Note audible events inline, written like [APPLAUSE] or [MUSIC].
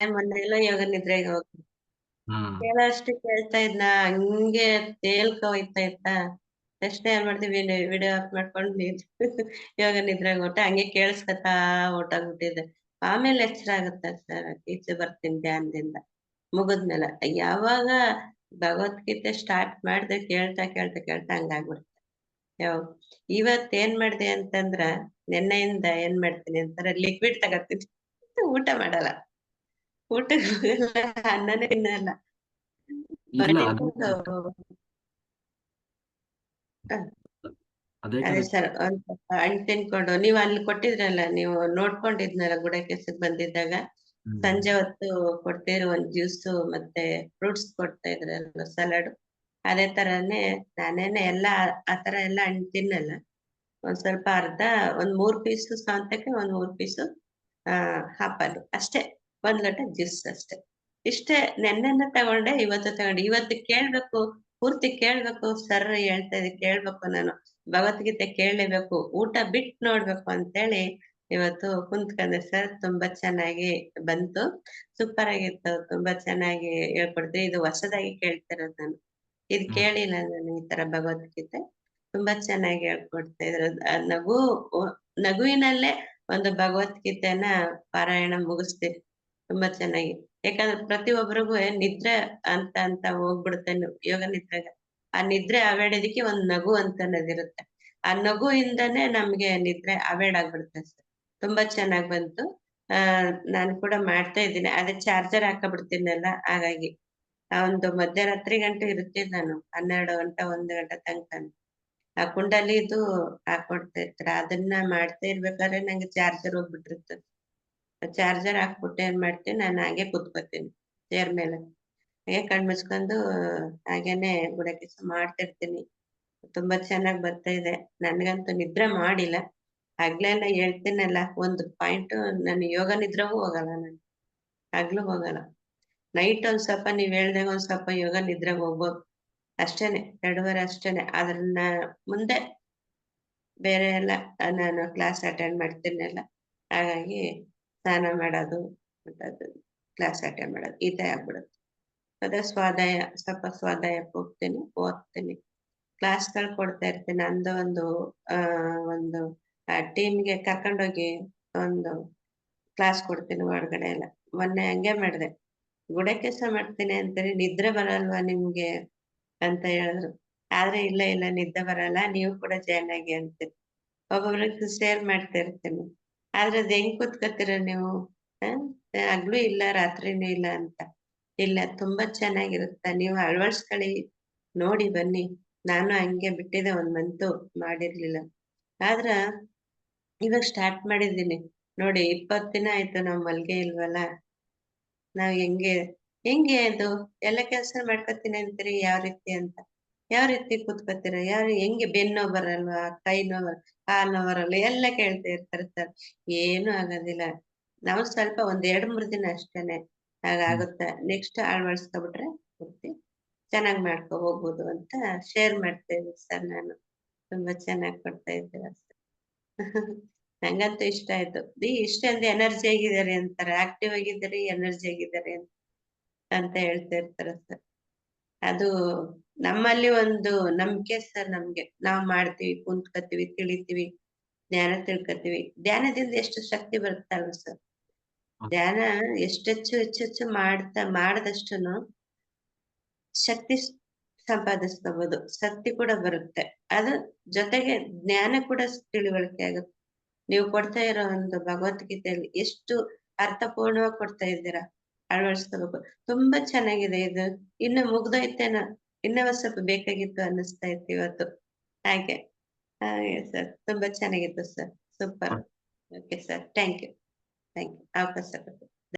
ಮೊನ್ನೆ ಎಲ್ಲ ಯೋಗ ನಿದ್ರೆಗೆ ಹೋಗ್. ಹ್ಮ್. ಕೇಳೋಷ್ಟು ಕೇಳ್ತಾ ಇದ್ನ. [LAUGHS] ಹಂಗೆ ತೇಲ್ಕ ಹೋಯ್ತಾ ಇತ್ತ. ತಕ್ಷಣ ಏನ್ ಮಾಡ್ತೀವಿ ವಿಡಿಯೋ ಆಫ್ ಮಾಡ್ಕೊಂಡು ನಿದ್ ಯೋಗ ನಿದ್ರೆಗೆ ಹೊಟ್ಟೆ ಹಂಗೆ ಕೇಳಿಸ್ಕೊತಾ ಹೊರ್ಟೋಗ್ಬಿಟ್ಟಿದ್ದೆ ಆಮೇಲೆ ಎಚ್ಚರ ಆಗುತ್ತೆ ಸರ್. ಈಚೆ ಬರ್ತೀನಿ ಧ್ಯಾನದಿಂದ. ಮುಗಿದ್ಮೇಲೆ. ಯಾವಾಗ ಭಗವದ್ಗೀತೆ ಸ್ಟಾರ್ಟ್ ಮಾಡ್ದೆ ಕೇಳ್ತಾ ಕೇಳ್ತಾ ಕೇಳ್ತಾ ಹಂಗಾಗ್ಬಿಡುತ್ತೆ ಯಾವ ಇವತ್ ಏನ್ ಮಾಡ್ದೆ ಅಂತಂದ್ರ ನೆನ್ನೆಯಿಂದ ಏನ್ ಮಾಡ್ತೀನಿ ಅಂತಾರೆ ಲಿಕ್ವಿಡ್ ತಗತ್ತೀನಿ ಊಟ ಮಾಡಲ್ಲ. ಊಟಕ್ಕೆ ಹೋಗಲ್ಲ [LAUGHS] ಅನ್ನನೇ ತಿನ್ನಲ್ಲ. ಅದೇ ಸರ್ ಹಣ್ಣ್ ತಿನ್ಕೊಂಡು ನೀವ್ ಅಲ್ಲಿ ಕೊಟ್ಟಿದ್ರಲ್ಲ ನೀವು ನೋಡ್ಕೊಂಡಿದ್ನಲ್ಲ ಗುಡಕೆಸಕ್ ಬಂದಿದ್ದಾಗ? ಸಂಜೆ ಹೊತ್ತು ಕೊಡ್ತಿದ್ರು ಒಂದ್ ಜ್ಯೂಸ್ ಮತ್ತೆ ಫ್ರೂಟ್ಸ್ ಕೊಡ್ತಾ ಇದ್ರಲ್ಲ ಸಲಾಡ್? ಅದೇ ತರನೇ ನಾನೇನೆ ಎಲ್ಲಾ ಆತರ ಎಲ್ಲಾ ಅಂಟಿನ್ನಲ್ಲ ತಿನ್ನಲ್ಲ. ಒಂದ್ ಸ್ವಲ್ಪ ಅರ್ಧ ಒಂದ್ ಮೂರ್ ಪೀಸ್ ಸಾಂತಕ್ಕೆ ಒಂದ್ ಮೂರ್ ಪೀಸ್ ಆ ಆಪಲ್ ಅಷ್ಟೇ. ಒಂದ್ ಲೋಟ ಜ್ಯೂಸ್ ಅಷ್ಟೇ. ಇಷ್ಟೇ ನೆನ್ನೆನ ತಗೊಂಡೆ ಇವತ್ತು ತಗೊಂಡೆ. ಇವತ್ತು ಕೇಳ್ಬೇಕು ಪೂರ್ತಿ ಕೇಳ್ಬೇಕು ಸರ್ ಹೇಳ್ತಾ ಇದ್ ಕೇಳ್ಬೇಕು ನಾನು. ಭಗವದ್ಗೀತೆ ಕೇಳಲೇಬೇಕು ಊಟ ಬಿಟ್ ನೋಡ್ಬೇಕು ಅಂತೇಳಿ ಇವತ್ತು ಕುಂತ್ಕೊಂಡೆ ಸರ್ ತುಂಬಾ ಚೆನ್ನಾಗಿ ಬಂತು. ಸೂಪರ್ ಆಗಿತ್ತು ತುಂಬಾ ಚೆನ್ನಾಗಿ ಹೇಳ್ಕೊಡ್ತೀವಿ ಇದು ಹೊಸದಾಗಿ ಕೇಳ್ತಿರೋದು ನಾನು. ಇದು ಕೇಳಿ ಕೇಳಿಲ್ಲ ನಾನು ಈ ತರ ಭಗವದ್ಗೀತೆ. ತುಂಬಾ ಚೆನ್ನಾಗಿ ಹೇಳ್ಕೊಡ್ತಾ ಇದ್ರು. ನಗು ನಗುವಿನಲ್ಲೇ ಒಂದು ಭಗವದ್ಗೀತೆನ ಪಾರಾಯಣ ಮುಗಿಸ್ತೀವಿ ತುಂಬಾ ಚೆನ್ನಾಗಿ. ಯಾಕಂದ್ರೆ ಪ್ರತಿಯೊಬ್ಬರಿಗೂ ನಿದ್ರೆ ಅಂತ ಅಂತ ಹೋಗ್ಬಿಡುತ್ತೆ ಯೋಗ ನಿದ್ರೆಗೆ. ಆ ನಿದ್ರೆ ಅವೇಡೋದಕ್ಕೆ ಒಂದ್ ನಗು ಅಂತ ಅನ್ನೋದಿರುತ್ತೆ ಆ ನಗುವಿಂದನೇ ನಮ್ಗೆ ನಿದ್ರೆ ಅವೇಡ್ ಆಗ್ಬಿಡುತ್ತೆ ಸರ್ ತುಂಬಾ ಚೆನ್ನಾಗ್ ಬಂತು. ಆ, ನಾನು ಕೂಡ ಮಾಡ್ತಾ ಇದ್ದೀನಿ. ಅದೇ ಚಾರ್ಜರ್ ಹಾಕಬಿಡ್ತೀನಲ್ಲ, ಹಾಗಾಗಿ. ಆ ಒಂದು ಮಧ್ಯರಾತ್ರಿ ಗಂಟೆ ಇರುತ್ತೆ ನಾನು. ಹನ್ನೆರಡು ಗಂಟೆ, ಒಂದು ಗಂಟೆ ತನಕ. ಆ ಕುಂಡಲಿದು ಹಾಕೊಡ್ತಾ ಇರ್ತಾರೆ. ಅದನ್ನ ಮಾಡ್ತಾ ಇರ್ಬೇಕಾದ್ರೆ ನಂಗೆ ಚಾರ್ಜರ್ ಹೋಗ್ಬಿಟ್ಟಿರುತ್ತೆ. ಚಾರ್ಜರ್ ಹಾಕ್ಬಿಟ್ಟು ಏನ್ ಮಾಡ್ತೀನಿ ನಾನು ಹಾಗೆ ಕುತ್ಕೋತೀನಿ ಚೇರ್ ಮೇಲೆ. ಹಾಗೆ ಕಣ್ ಮುಚ್ಕೊಂಡು, ಹಾಗೇನೆ ಬುಡಕಿಸ ಮಾಡ್ತಿರ್ತೀನಿ. ತುಂಬಾ ಚೆನ್ನಾಗಿ ಬರ್ತಾ ಇದೆ. ನನ್ಗಂತೂ ನಿದ್ರೆ ಮಾಡಿಲ್ಲ. ಹಗ್ಲೆಲ್ಲ ಹೇಳ್ತೀನಲ್ಲ, ಒಂದು ಪಾಯಿಂಟ್ ನಾನು ಯೋಗ ನಿದ್ರೆಗೂ ಹೋಗಲ್ಲ ನಾನು. ಹಗ್ಲು ಹೋಗಲ್ಲ. ನೈಟ್ ಒಂದ್ ಸ್ವಲ್ಪ, ನೀವ್ ಹೇಳ್ದಾಗ ಒಂದ್ ಸ್ವಲ್ಪ ಯೋಗ ನಿದ್ರೆಗೆ ಹೋಗ್ಬೋದು. ಅಷ್ಟೇನೆ, ಎರಡುವರೆ ಅಷ್ಟೇನೆ. ಅದ್ರನ್ನ ಮುಂದೆ ಬೇರೆ ಎಲ್ಲ ನಾನು ಕ್ಲಾಸ್ ಅಟೆಂಡ್ ಮಾಡ್ತೀನಲ್ಲ, ಹಾಗಾಗಿ ಸ್ನಾನ ಮಾಡೋದು ಮತ್ತೆ ಕ್ಲಾಸ್ ಅಟೆಂಡ್ ಮಾಡೋದು, ಈ ತರ ಆಗ್ಬಿಡುತ್ತೆ. ಅದೇ ಸ್ವಾದಾಯ, ಸ್ವಲ್ಪ ಸ್ವಾಧ್ಯಾಯಕ್ಕೆ ಹೋಗ್ತೀನಿ, ಓದ್ತೀನಿ. ಕ್ಲಾಸ್ಗಳು ಕೊಡ್ತಾ ಇರ್ತೀನಿ. ಅಂದು ಒಂದು ಒಂದು ಟೀಮ್ಗೆ ಕರ್ಕೊಂಡೋಗಿ ಒಂದು ಕ್ಲಾಸ್ ಕೊಡ್ತೀನಿ ಹೊರಗಡೆ ಎಲ್ಲ. ಮೊನ್ನೆ ಹಂಗೆ ಮಾಡಿದೆ. ಗುಡೆ ಕೆಲಸ ಮಾಡ್ತೀನಿ ಹೇಳಿ ನಿದ್ರೆ ಬರಲ್ವಾ ನಿಮ್ಗೆ ಅಂತ ಹೇಳಿದ್ರು. ಆದ್ರೆ ಇಲ್ಲ ಇಲ್ಲ ನಿದ್ದೆ ಬರಲ್ಲ, ನೀವು ಕೂಡ ಜಾಯ್ನ್ ಆಗಿ ಅಂತೀರಿ. ಒಬ್ಬೊಬ್ರಿಗೆ ಶೇರ್ ಮಾಡ್ತಾ ಇರ್ತೀನಿ. ಆದ್ರೆ ಅದ್ ಹೆಂಗ್ ಕೂತ್ಕೋತೀರ ನೀವು? ಹಗ್ಲು ಇಲ್ಲ, ರಾತ್ರಿನೂ ಇಲ್ಲ ಅಂತ. ಇಲ್ಲ, ತುಂಬಾ ಚೆನ್ನಾಗಿರುತ್ತ. ನೀವು ಅಳವಡಿಸ್ಕೊಳ್ಳಿ ನೋಡಿ ಬನ್ನಿ. ನಾನು ಹಂಗೆ ಬಿಟ್ಟಿದ್ದೆ ಒಂದ್ ಮಂತು ಮಾಡಿರ್ಲಿಲ್ಲ. ಆದ್ರ ಇವಾಗ ಸ್ಟಾರ್ಟ್ ಮಾಡಿದ್ದೀನಿ. ನೋಡಿ ಇಪ್ಪತ್ ದಿನ ಆಯ್ತು ನಾವ್ ಮಲ್ಗೆ ಇಲ್ವಲ್ಲ? ನಾವ್ ಹೆಂಗೆ? ಹೆಂಗೆ ಅದು? ಎಲ್ಲ ಕೆಲಸ ಮಾಡ್ಕೊತೀನಿ ಅಂತೀರಿ? ಯಾವ ರೀತಿ ಅಂತ? ಯಾವ ರೀತಿ ಕೂತ್ಕೋತೀರ? ಯಾರು ಹೆಂಗೆ ಬೆನ್ನೋ ಬರಲ್ವಾ ಕೈ ನೋವು ಕಾಲ್ ನೋವು ಬರಲ್ಲ ಎಲ್ಲ ಕೇಳ್ತಾ ಇರ್ತಾರೆ ಸರ್. ಏನು ಆಗೋದಿಲ್ಲ. ನಾವು ಸ್ವಲ್ಪ ಒಂದ್ ಎರಡ್ ಮೂರ್ ದಿನ ಅಷ್ಟೇನೆ ಹಾಗಾಗುತ್ತೆ. ನೆಕ್ಸ್ಟ್ ಅಳವಡಿಸ್ಕೊಬಿಟ್ರೆ ಪೂರ್ತಿ ಚೆನ್ನಾಗ್ ಮಾಡ್ಕೊ ಹೋಗ್ಬೋದು ಅಂತ ಶೇರ್ ಮಾಡ್ತಾ ಸರ್ ನಾನು. ತುಂಬಾ ಚೆನ್ನಾಗಿ ಕೊಡ್ತಾ ಇದ್ದೀರಾ ಸರ್? [LAUGHS] ನಂಗಂತೂ ಇಷ್ಟ ಆಯ್ತು. ಇಷ್ಟ ಇಷ್ಟೊಂದು ಎನರ್ಜಿ ಆಗಿದ್ದಾರೆ ಅಂತಾರೆ. ಆಕ್ಟಿವ್ ಆಗಿದ್ದಾರೆ, ಎನರ್ಜಿ ಆಗಿದ್ದಾರೆ ಅಂತ ಹೇಳ್ತಾ ಇರ್ತಾರೆ ಸರ್. ಅದು ನಮ್ಮಲ್ಲಿ ಒಂದು ನಂಬಿಕೆ ಸರ್ ನಮ್ಗೆ. ನಾವ್ ಮಾಡ್ತೀವಿ ಕುಂತ್ಕತ್ತೀವಿ ತಿಳಿತೀವಿ, ಜ್ಞಾನ ತಿಳ್ಕತ್ತೀವಿ ಧ್ಯಾನದಿಂದ ಎಷ್ಟು ಶಕ್ತಿ ಬರ್ತಾವ ಸರ್? ಧ್ಯಾನ ಎಷ್ಟೆಚ್ಚು ಹೆಚ್ಚೆಚ್ಚು ಮಾಡ್ತಾ, ಮಾಡದಷ್ಟುನು ಶಕ್ತಿ ಸಂಪಾದಿಸ್ಕೋಬಹುದು ಶಕ್ತಿ ಕೂಡ ಬರುತ್ತೆ. ಅದು ಜೊತೆಗೆ ಜ್ಞಾನ ಕೂಡ ತಿಳಿವಳಿಕೆ ಆಗುತ್ತೆ. ನೀವು ಕೊಡ್ತಾ ಇರೋ ಒಂದು ಭಗವದ್ಗೀತೆಯಲ್ಲಿ ಎಷ್ಟು ಅರ್ಥಪೂರ್ಣವಾಗಿ ಕೊಡ್ತಾ ಇದ್ದೀರಾ? ಅಳವಡಿಸ್ಕೋಬೇಕು. ತುಂಬಾ ಚೆನ್ನಾಗಿದೆ ಇದು. ಇನ್ನು ಮುಗ್ದೋಯ್ತೇನೋ ಇನ್ನೂ ಒಂದ್ ಸ್ವಲ್ಪ ಬೇಕಾಗಿತ್ತು ಅನ್ನಿಸ್ತಾ ಇತ್ತು ಇವತ್ತು. ಹಾಗೆ ಹಾಗೆ ಸರ್ ತುಂಬಾ ಚೆನ್ನಾಗಿತ್ತು sir super okay sir thank you thank you ಅವಕಾಶ ಕೊಟ್ಟು